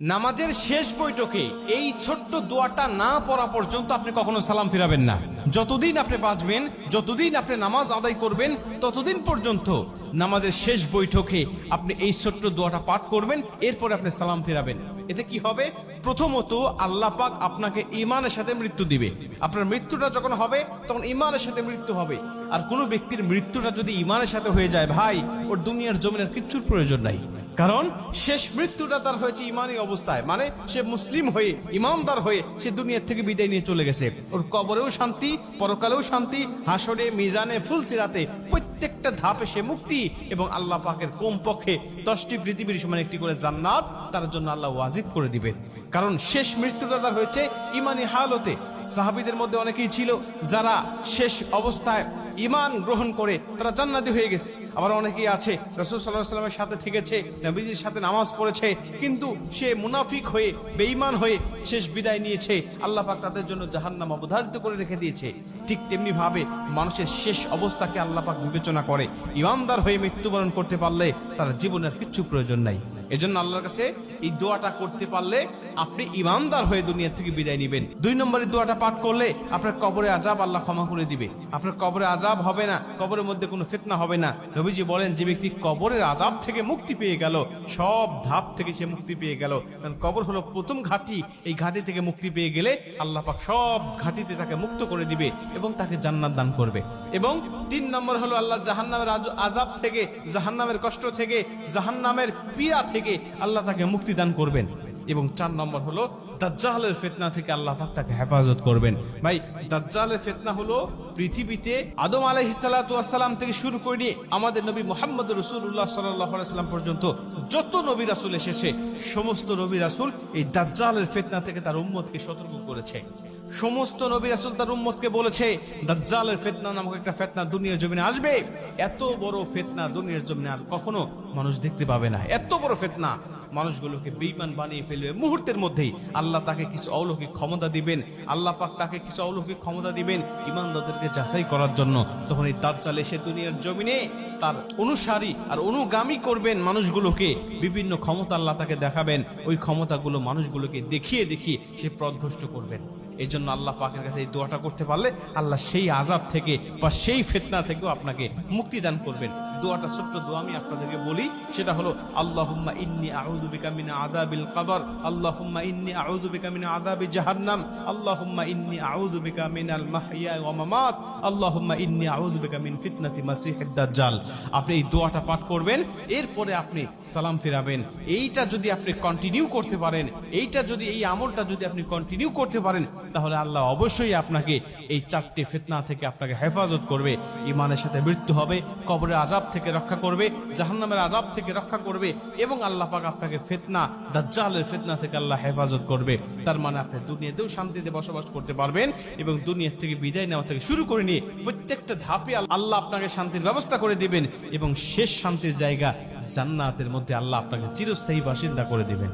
নামাজের শেষ বৈঠকে এই ছোট্ট দোয়াটা না পড়া পর্যন্ত আপনি কখনো সালাম ফিরাবেন না। যতদিন আপনি বাঁচবেন, যতদিন আপনি নামাজ আদায় করবেন, ততদিন পর্যন্ত নামাজের শেষ বৈঠকে আপনি এই ছোট্ট দোয়াটা পাঠ করবেন, এরপরে আপনি সালাম ফিরাবেন। এতে কি হবে? প্রথমত আল্লাহ পাক আপনাকে ইমানের সাথে মৃত্যু দিবে। আপনার মৃত্যুটা যখন হবে, তখন ইমানের সাথে মৃত্যু হবে। আর কোনো ব্যক্তির মৃত্যুটা যদি ইমানের সাথে হয়ে যায়, ভাই, ওর দুনিয়ার জমিনের কিচ্ছুর প্রয়োজন নাই। কারণ শেষ মৃত্যুটা তার হয়েছে ইমানি অবস্থায়। মানে সে মুসলিম হয়ে, ইমামদার হয়ে সে দুনিয়ার থেকে বিদায় নিয়ে চলে গেছে। ওর কবরেও শান্তি, পরকালেও শান্তি, হাসরে, মিজানে, ফুলচিরাতে প্রত্যেকটা ধাপে সে মুক্তি এবং আল্লাহ পাকের কমপক্ষে দশটি পৃথিবীর সমান একটি করে জান্নাত তার জন্য আল্লাহ ওয়াজিব করে দিবেন। কারণ শেষ মৃত্যুটা তার হয়েছে ইমানি হালতে। সাহাবিদের মধ্যে অনেকেই ছিল যারা শেষ অবস্থায় ইমান গ্রহণ করে তারা জান্নাতি হয়ে গেছে। আবার অনেকেই আছে, রসুল সাল্লাহ সাল্লামের সাথে থেকেছে, নবীজির সাথে নামাজ পড়েছে, কিন্তু সে মুনাফিক হয়ে, বেঈমান হয়ে শেষ বিদায় নিয়েছে। আল্লাহ পাক তাদের জন্য জাহান্নাম অবধারিত করে রেখে দিয়েছে। ঠিক তেমনি ভাবে মানুষের শেষ অবস্থাকে আল্লাহ পাক বিবেচনা করে। ইমানদার হয়ে মৃত্যুবরণ করতে পারলে তার জীবনের কিচ্ছু প্রয়োজন নাই। এজন্য আল্লাহর কাছে এই দোয়াটা করতে পারলে আপনি ইমানদার হয়ে দুনিয়া থেকে বিদায় নেবেন। দুই নম্বরের দোয়াটা পাঠ করলে আপনার কবরে আজাব আল্লাহ ক্ষমা করে দিবে। আপনার কবরে আজাব হবে না, কবরের মধ্যে কোনো ফিতনা হবে না। নবীজি বলেন, যে ব্যক্তি কবরের আজাব থেকে মুক্তি পেয়ে গেল, সব ধাপ থেকে সে মুক্তি পেয়ে গেল। কারণ কবর হলো প্রথম ঘাটি, এই ঘাটি থেকে মুক্তি পেয়ে গেলে আল্লাহ পাক সব ঘাটিতে তাকে মুক্ত করে দিবে এবং তাকে জান্নাত দান করবে। এবং তিন নম্বর হলো আল্লাহ জাহান্নামের আজ- আজাব থেকে, জাহান্নামের কষ্ট থেকে, জাহান্নামের পীড়া থেকে আল্লাহ তাকে মুক্তি দান করবেন। এবং চার নম্বর হলো, দাজ্জালের ফিতনা থেকে আল্লাহ তাকে হেফাজত করবেন। ভাই, দাজ্জালের ফিতনা হলো পৃথিবীতে আদম আলাইহিসাল্লাম থেকে শুরু করে নিয়ে আমাদের নবী মোহাম্মদ রসুল্লাহ সাল্লাম পর্যন্ত যত নবী রাসুল এসেছে, সমস্ত নবী রাসুল এই দাজ্জালের ফেতনা থেকে তার উম্মতকে সতর্ক করেছে। সমস্ত নবী রাসুল তার উম্মতকে বলেছে, দাজ্জালের ফেতনা নামক একটা ফেতনা দুনিয়ার জমিনে আসবে। এত বড় ফেতনা দুনিয়ার জমিনে আর কখনো মানুষ দেখতে পাবে না। এত বড় ফেতনা। মানুষগুলোকে বেইমান বানিয়ে ফেলবে মুহূর্তের মধ্যেই। আল্লাহ তাকে কিছু অলৌকিক ক্ষমতা দিবেন। আল্লাহ পাক তাকে কিছু অলৌকিক ক্ষমতা দিবেন ইমানদারদেরকে যাচাই করার জন্য। তখন এই দাজ্জাল এসে দুনিয়ার জমিনে তার অনুসারী আর অনুগামী করবেন মানুষগুলোকে। বিভিন্ন ক্ষমতা আল্লাহ তাকে দেখাবেন। ওই ক্ষমতাগুলো মানুষগুলোকে দেখিয়ে দেখিয়ে সে প্রদভষ্ট করবেন। এই জন্য আল্লাহ পাকের কাছে এই দোয়াটা করতে পারলে আল্লাহ সেই আজাব থেকে বা সেই ফেতনা থেকেও আপনাকে মুক্তি দান করবেন। দোয়াটা, ছোট্ট দোয়া আমি আপনাদেরকে বলি, সেটা হলো, আল্লাহুম্মা ইন্নি আউযু বিকা মিন আযাবিল কবর আল্লাহুম্মা ইন্নি আউযু বিকা মিন আযাবি জাহান্নাম আল্লাহুম্মা ইন্নি আউযু বিকা মিনাল মাহইয়া ওয়া মামাত আল্লাহুম্মা ইন্নি আউযু বিকা মিন ফিতনাতি মাসিহিদ দাজ্জাল আপনি এই দোয়াটা পাঠ করবেন, এরপরে আপনি সালাম ফেরাবেন। এইটা যদি আপনি কন্টিনিউ করতে পারেন, এইটা যদি, এই আমলটা যদি আপনি কন্টিনিউ করতে পারেন, তাহলে আল্লাহ অবশ্যই আপনাকে এই চারটি ফিতনা থেকে আপনাকে হেফাজত করবে। ইমানের সাথে মৃত্যু হবে কবরের আজাব থেকে রক্ষা করবে, জাহান্নামের আজাব থেকে রক্ষা করবে এবং আল্লাহ পাক আপনাকে ফেতনা, দাজ্জালের ফেতনা থেকে আল্লাহ হেফাজত করবে। তার মানে আপনি দুনিয়াতেও শান্তিতে বসবাস করতে পারবেন এবং দুনিয়ার থেকে বিদায় নেওয়া থেকে শুরু করে নিয়ে প্রত্যেকটা ধাপে আল্লাহ আপনাকে শান্তির ব্যবস্থা করে দিবেন এবং শেষ শান্তির জায়গা জান্নাতের মধ্যে আল্লাহ আপনাকে চিরস্থায়ী বাসিন্দা করে দিবেন।